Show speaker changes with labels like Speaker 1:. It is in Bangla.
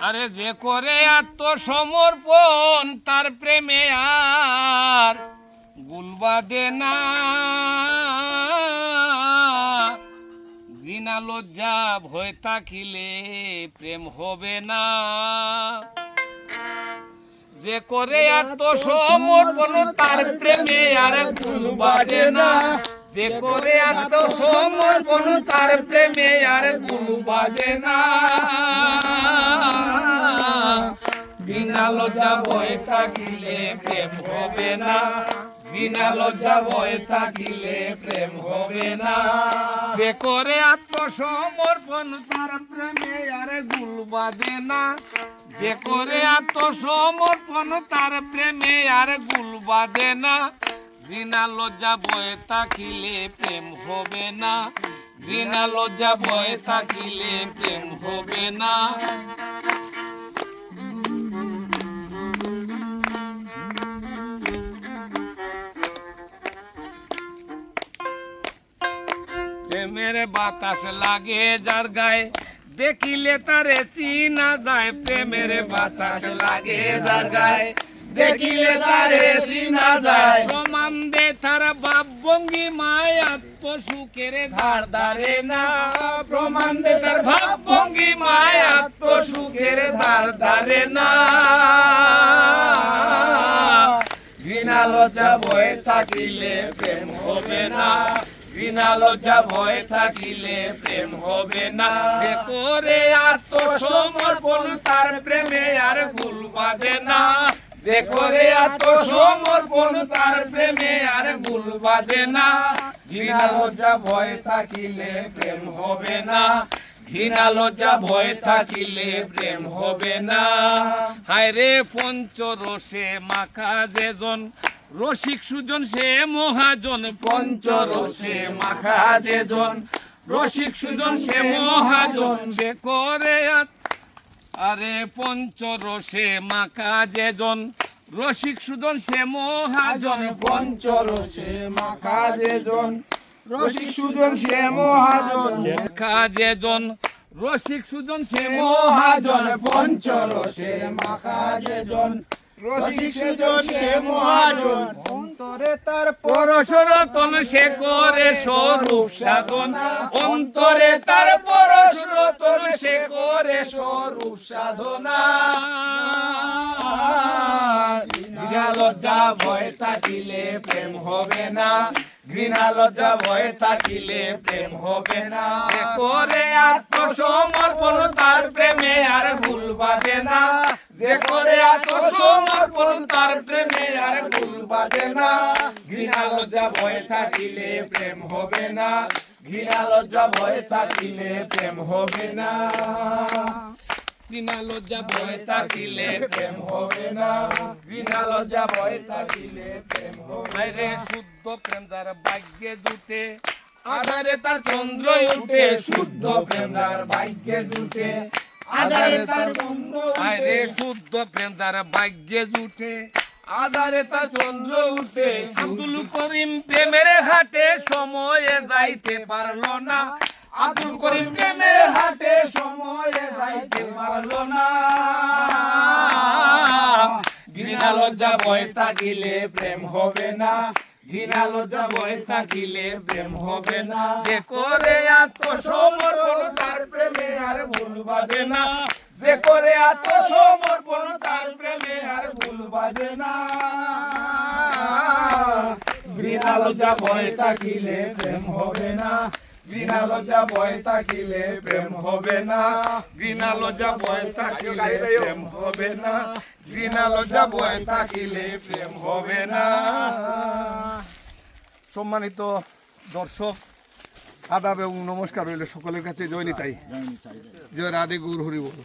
Speaker 1: আরে যে করে আত্মসমর্পণ, তার প্রেমে আর গুলবাদে না। ঘৃণা, লজ্জা, ভয় তাকিলে প্রেম হবে না। যে করে আত্মসমর্পণ, তার প্রেমে আর গুলবাদে না। যে করে আত্মসমর্পণ, তার প্রেমে আর গুলবাদে না। লজ্জা ভয় থাকিলে প্রেম হবে না। বিনা লজ্জা ভয় থাকিলে প্রেম হবে না। যে করে আত্মসমর্পণ, তার প্রেমে আর গুল বাঁধে না। যে করে আত্মসমর্পণ, তার প্রেমে আর গুল বাঁধে না। বিনা লজ্জা ভয় থাকিলে প্রেম হবে না। বিনা লজ্জা ভয় থাকিলে প্রেম হবে না। প্রেমের বাতাস লাগে যার গায়ে। দেখিলে তারে চিনা যায়, প্রেমের বাতাস লাগে যার গায়ে। দেখিলে তারে চিনা যায়। প্রমাণ দে তার বাপ ভঙ্গি মায়াত্ম সুখের ধার ধারে না। প্রমাণ দে তার ভাব ভঙ্গি মায়াত্ম সুখের ধার ধারে না। ঘৃণা লজ্জা ভয় থাকিলে প্রেম হবে না। ঘৃণা লজ্জা ভয় থাকিলে প্রেম হবে না। করে আত্মসমর্পণ, তার প্রেমে আর গুল বাঁধে না। যে করে আত্মসমর্পণ, তার প্রেমে আর গুল বাঁধে না। ঘৃণা লজ্জা ভয় থাকিলে প্রেম হবে না। ঘৃণা লজ্জা ভয় থাকিলে প্রেম হবে না। হায় রে পঞ্চরসে মাখা যেজন রসিক সুজন সে মহাজন, পঞ্চরসে মাখা যেজন রসিক সুজন সে মহাজন সে করে আরে পঞ্চরসে মাখা যেজন রসিক সুজন সে মহাজন,
Speaker 2: পঞ্চরসে মাখা যেজন রসিক সুজন সে মহাজন
Speaker 1: মাখা যেজন রসিক সুজন সে
Speaker 2: মহাজন, পঞ্চরসে মাখা যেজন রসিক সুজন সে মহাজন। অন্তরে তার
Speaker 1: পরশরতন সে করে স্বরূপ সাধন। অন্তরে তার পরশরতন সে করে স্বরূপ সাধনা। ঘৃণা লজ্জা ভয় থাকিলে প্রেম হবে না। ঘৃণা লজ্জা ভয় থাকিলে প্রেম হবে না। করে আত্মসমর্পণ তার প্রেমে আর ভুল বাঁধে না। যে করে তার প্রেমে আর ভুল বাঁধে না। ঘৃণা লজ্জা ভয় থাকিলে প্রেম হবে না। ঘৃণা লজ্জা ভয় থাকিলে প্রেম হবে না। ঘৃণা লজ্জা ভয় থাকিলে প্রেম হবে না। ঘৃণা লজ্জা ভয় থাকিলে প্রেম হবে রে শুদ্ধ প্রেম যার ভাগ্যে জুটে আধারে তার চন্দ্র উঠে শুদ্ধ প্রেম যার ভাগ্যে জুটে। আধারে তার চন্দ্র আরে শুদ্ধ প্রেম যার ভাগ্যে জুটে। আধারে তার চন্দ্র উঠে। আব্দুল করিম প্রেমের হাটে সময়ে যাইতে পারল না। আব্দুল করিম প্রেমের হাটে সময়ে যাইতে পারল না। ঘৃণা লজ্জা ভয় থাকিলে প্রেম হবে না। ঘৃণা লজ্জা ভয় থাকিলে প্রেম হবে না। যে করে আত্মসমর্পণ তার প্রেমে আর ভুল বাজে না। যে করে আত্মসমর্পণ, তার প্রেমে আর ভুল বাজে না। ঘৃণা ভয় থাকিলে প্রেম হবে না। ঘৃণা লজ্জা ভয় থাকিলে প্রেম হবে না। ঘৃণা লজ্জা ভয় থাকিলে প্রেম হবে না। ঘৃণা লজ্জা ভয় থাকিলে প্রেম হবে না।
Speaker 3: সম্মানিত দর্শক আদাব এবং নমস্কার রইল সকলের কাছে জয় নিতাই। জয় রাধে গুর হরি বল।